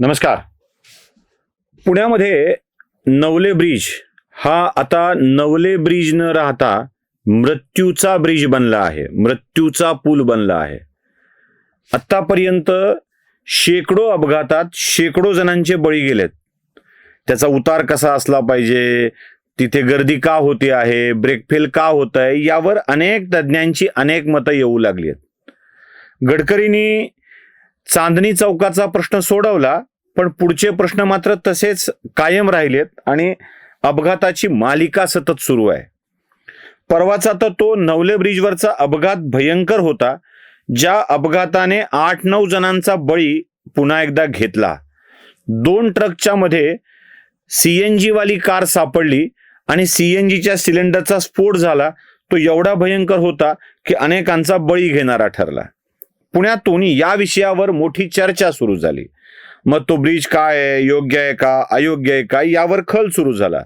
नमस्कार. पुण्यामध्ये नवले ब्रिज हा आता नवले ब्रिज न राहता मृत्यूचा ब्रिज बनला आहे. मृत्यूचा पूल बनला आहे. आत्तापर्यंत शेकडो अपघातात शेकडो जणांचे बळी गेलेत. त्याचा उतार कसा असला पाहिजे? तिथे गर्दी का होते आहे? ब्रेक फेल का होत आहे? यावर अनेक तज्ज्ञांची अनेक मतं येऊ लागली आहेत. गडकरींनी चांदणी चौकाचा प्रश्न सोडवला. पण पुढचे प्रश्न मात्र तसेच कायम राहिलेत आणि अपघाताची मालिका सतत सुरू आहे. परवाचा तर तो नवले ब्रिजवरचा अपघात भयंकर होता ज्या अपघाताने आठ नऊ जणांचा बळी पुन्हा एकदा घेतला. दोन ट्रकच्या मध्ये सीएनजी वाली कार सापडली आणि सीएनजीच्या सिलेंडरचा स्फोट झाला तो एवढा भयंकर होता की अनेकांचा बळी घेणारा ठरला. पुण्यातून या विषयावर मोठी चर्चा सुरू झाली. मग तो ब्रिज काय आहे? योग्य आहे का? अयोग्य आहे का? यावर खल सुरू झाला.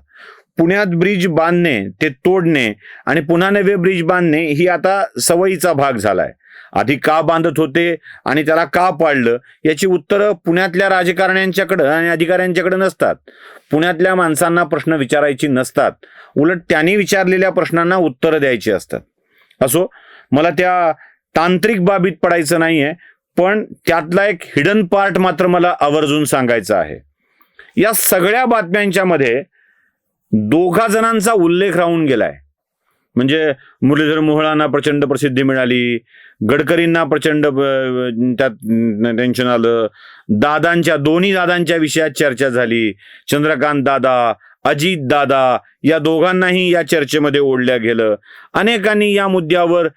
पुण्यात ब्रिज बांधणे ते तोडणे आणि पुन्हा नवे ब्रिज बांधणे ही आता सवयीचा भाग झालाय. आधी का बांधत होते आणि त्याला का पाडलं याची उत्तरं पुण्यातल्या राजकारण्यांच्याकडं आणि अधिकाऱ्यांच्याकडे नसतात. पुण्यातल्या माणसांना प्रश्न विचारायची नसतात. उलट त्यांनी विचारलेल्या प्रश्नांना उत्तरं द्यायची असतात. असो मला त्या तांत्रिक बाबीत पडायचं नाहीये पण त्यातला एक हिडन पार्ट मात्र मला आवर्जून सांगायचा आहे. या सगळ्या बातम्यांच्या मध्ये दोघा जणांचा उल्लेख राहून गेलाय. म्हणजे मुरलीधर मोहळांना प्रचंड प्रसिद्धी मिळाली गडकरींना प्रचंड त्यात टेन्शन आलं दादांच्या दोन्ही दादांच्या विषयात चर्चा झाली चंद्रकांत दादा अजित दादा या दोघांनाही या चर्चेमध्ये ओढल्या गेलं. अनेकांनी या मुद्द्यावर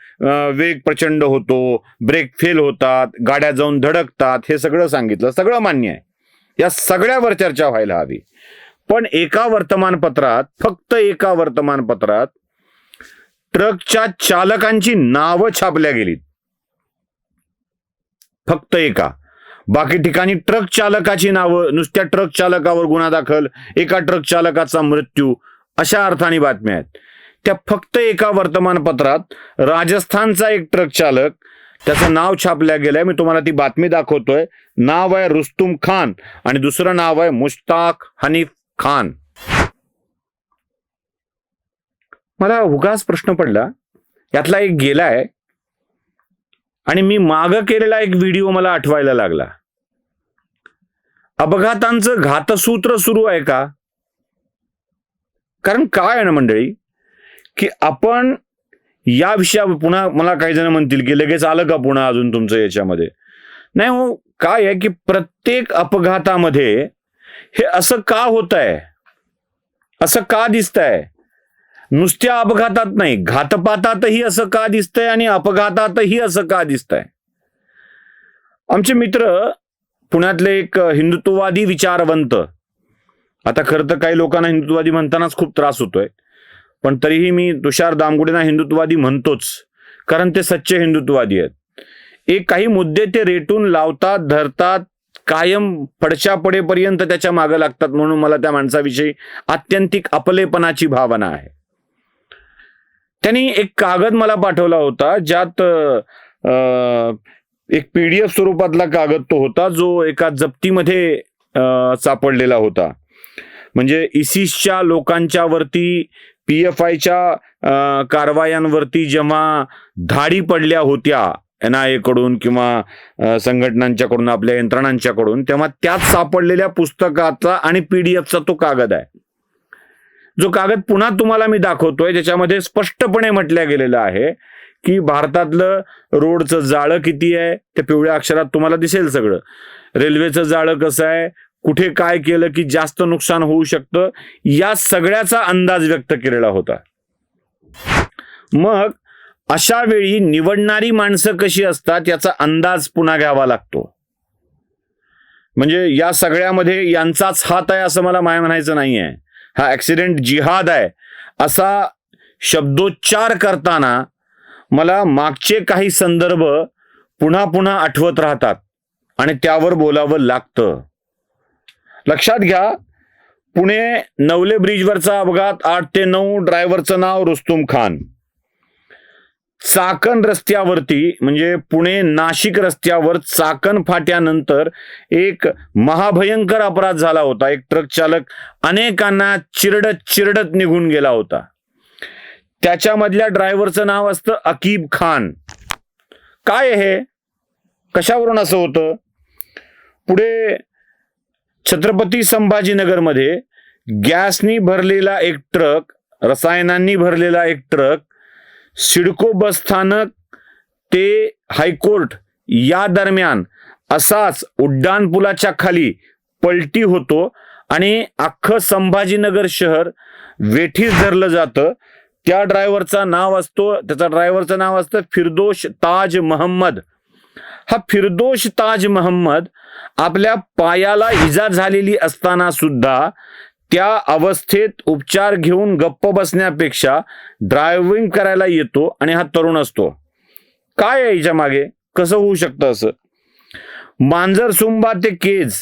वेग प्रचंड होतो ब्रेक फेल होतात गाड्या जाऊन धडकतात हे सगळं सांगितलं. सगळं मान्य आहे. या सगळ्यावर चर्चा व्हायला हवी. पण एका वर्तमानपत्रात फक्त एका वर्तमानपत्रात ट्रकच्या चालकांची नावं छापल्या गेलीत. फक्त एका. बाकी ठिकाणी ट्रक चालकाची नावं नुसत्या ट्रक चालकावर गुन्हा दाखल एका ट्रक चालकाचा मृत्यू अशा अर्थाने बातम्या आहेत. त्या फक्त एका वर्तमानपत्रात राजस्थानचा एक ट्रक चालक त्याचं नाव छापल्या गेलंय मी तुम्हाला ती बातमी दाखवतोय. नाव आहे रुस्तुम खान आणि दुसरं नाव आहे मुश्ताक हनीफ खान. मला उगाच प्रश्न पडला. यातला एक गेलाय आणि मी माग केलेला एक व्हिडिओ मला आठवायला लागला. अपघातांचं घातसूत्र सुरू आहे का? कारण काय आहे ना मंडळी की आपण या विषया पुन्हा मला काही जण म्हणतील की लगेच आलं का पुन्हा अजून तुमचं याच्यामध्ये? नाही हो काय आहे की प्रत्येक अपघातामध्ये हे असं का होत आहे असं का दिसतंय? नुसत्या अपघातात नाही घातपातातही असं का दिसतंय आणि अपघातातही असं का दिसतंय? आमचे मित्र पुण्यातले एक हिंदुत्ववादी विचारवंत आता खरं तर काही लोकांना हिंदुत्ववादी म्हणतानाच खूप त्रास होतोय पण तरीही मी तुषार दामगुडेंना हिंदुत्ववादी म्हणतोच कारण ते सच्चे हिंदुत्ववादी आहेत. एक काही मुद्दे ते रेटून लावतात धरतात कायम फडशा पडेपर्यंत त्याच्या मागं लागतात म्हणून मला त्या माणसाविषयी आत्यंतिक आपलेपणाची भावना आहे. त्यांनी एक कागद मला पाठवला होता ज्यात एक पीडीएफ स्वरूपातला कागद तो होता जो एका जप्तीमध्ये सापडलेला होता. म्हणजे इसिसच्या लोकांच्या वरती पी एफ आयच्या कारवायांवरती जेव्हा धाडी पडल्या होत्या एन आय एकडून कडून किंवा संघटनांच्याकडून आपल्या यंत्रणांच्याकडून तेव्हा त्यात सापडलेल्या पुस्तकाचा आणि पीडीएफचा तो कागद आहे. जो कागद पुन्हा तुम्हाला मी दाखवतोय ज्याच्यामध्ये स्पष्टपणे म्हटल्या गेलेलं आहे की भारतातलं रोडचं जाळं किती आहे ते पिवळ्या अक्षरात तुम्हाला दिसेल सगळं. रेल्वेचं जाळं कसं आहे कुठे काय केलं की जास्त नुकसान होऊ शकतं या सगळ्याचा अंदाज व्यक्त केलेला होता. मग अशा वेळी निवडणारी माणसं कशी असतात याचा अंदाज पुन्हा घ्यावा लागतो. म्हणजे या सगळ्यामध्ये यांचाच हात आहे असं मला माय म्हणायचं नाहीये. हा ॲक्सिडेंट जिहाद आहे. असा शब्दोच्चार करताना मला मागचे काही संदर्भ पुन्हा पुन्हा आठवत राहतात आणि त्यावर बोलावं लागतं. लक्षात घ्या पुणे नवले ब्रिजवरचा अपघात आठ ते नऊ ड्रायव्हरचं नाव रुस्तुम खान. चाकण रस्त्यावरती म्हणजे पुणे नाशिक रस्त्यावर चाकण फाट्यानंतर एक महाभयंकर अपराध झाला होता. एक ट्रक चालक अनेकांना चिरडत चिरडत निघून गेला होता. त्याच्यामधल्या ड्रायव्हरचं नाव असतं अकीब खान. काय हे? कशावरून असं होतं? पुढे छत्रपती संभाजीनगरमध्ये गॅसनी भरलेला एक ट्रक रसायनांनी भरलेला एक ट्रक सिडको बस स्थानक ते हायकोर्ट या दरम्यान असाच उड्डाणपुलाच्या खाली पलटी होतो आणि अख्खं संभाजीनगर शहर वेठीस धरलं जातं. त्या ड्रायव्हरचं नाव असतो त्याचा ड्रायव्हरचं नाव असतं फिरदोश ताज महम्मद. हा फिरदोश ताज महम्मद आपल्या पायाला इजा झालेली असताना सुद्धा त्या अवस्थेत उपचार घेऊन गप्प बसण्यापेक्षा ड्रायव्हिंग करायला येतो आणि हा तरुण असतो? काय आहे याच्या मागे? कसं होऊ शकतं असं? मांजरसुंबा ते केज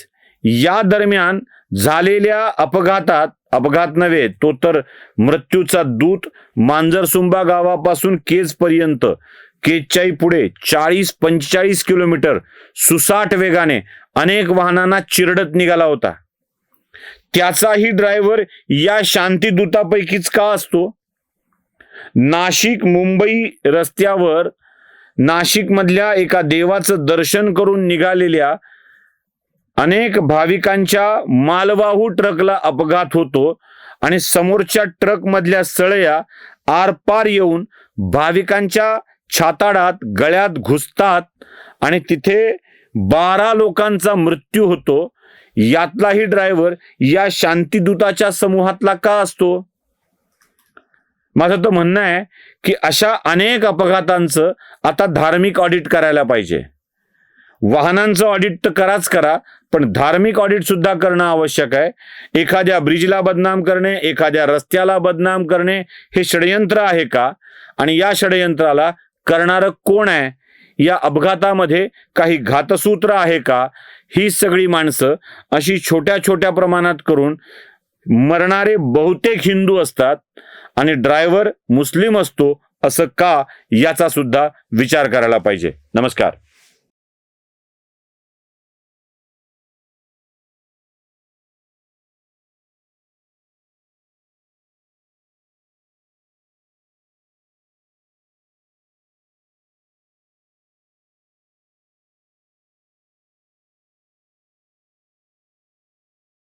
या दरम्यान झालेल्या अपघातात अपघात नव्हे तो तर मृत्यूचा दूत मांजरसुंबा गावापासून केज पर्यंत केजच्याही पुढे चाळीस पंचेचाळीस किलोमीटर सुसाट वेगाने अनेक वाहनांना चिरडत निघाला होता. त्याचाही ड्रायव्हर या शांतीदूतापैकीच का असतो? नाशिक मुंबई रस्त्यावर नाशिकमधल्या एका देवाचं दर्शन करून निघालेल्या अनेक भाविकांच्या मालवाहू ट्रकला अपघात होतो आणि समोरच्या ट्रक मधल्या सळया आरपार येऊन भाविकांच्या छाताडात गळ्यात घुसतात आणि तिथे बारा लोकांचा मृत्यू होतो. यातलाही ड्रायव्हर या शांतीदूताच्या समूहातला का असतो? माझं तर म्हणणं आहे की अशा अनेक अपघातांचं आता धार्मिक ऑडिट करायला पाहिजे. वाहनांचं ऑडिट तर कराच करा पण धार्मिक ऑडिट सुद्धा करणं आवश्यक आहे. एखाद्या ब्रिजला बदनाम करणे एखाद्या रस्त्याला बदनाम करणे हे षडयंत्र आहे का? आणि या षडयंत्राला करणारं कोण आहे? या अपघातामध्ये काही घातसूत्र आहे का? ही सगळी माणसं अशी छोट्या छोट्या प्रमाणात करून मरणारे बहुतेक हिंदू असतात आणि ड्रायव्हर मुस्लिम असतो असं का याचा सुद्धा विचार करायला पाहिजे. नमस्कार.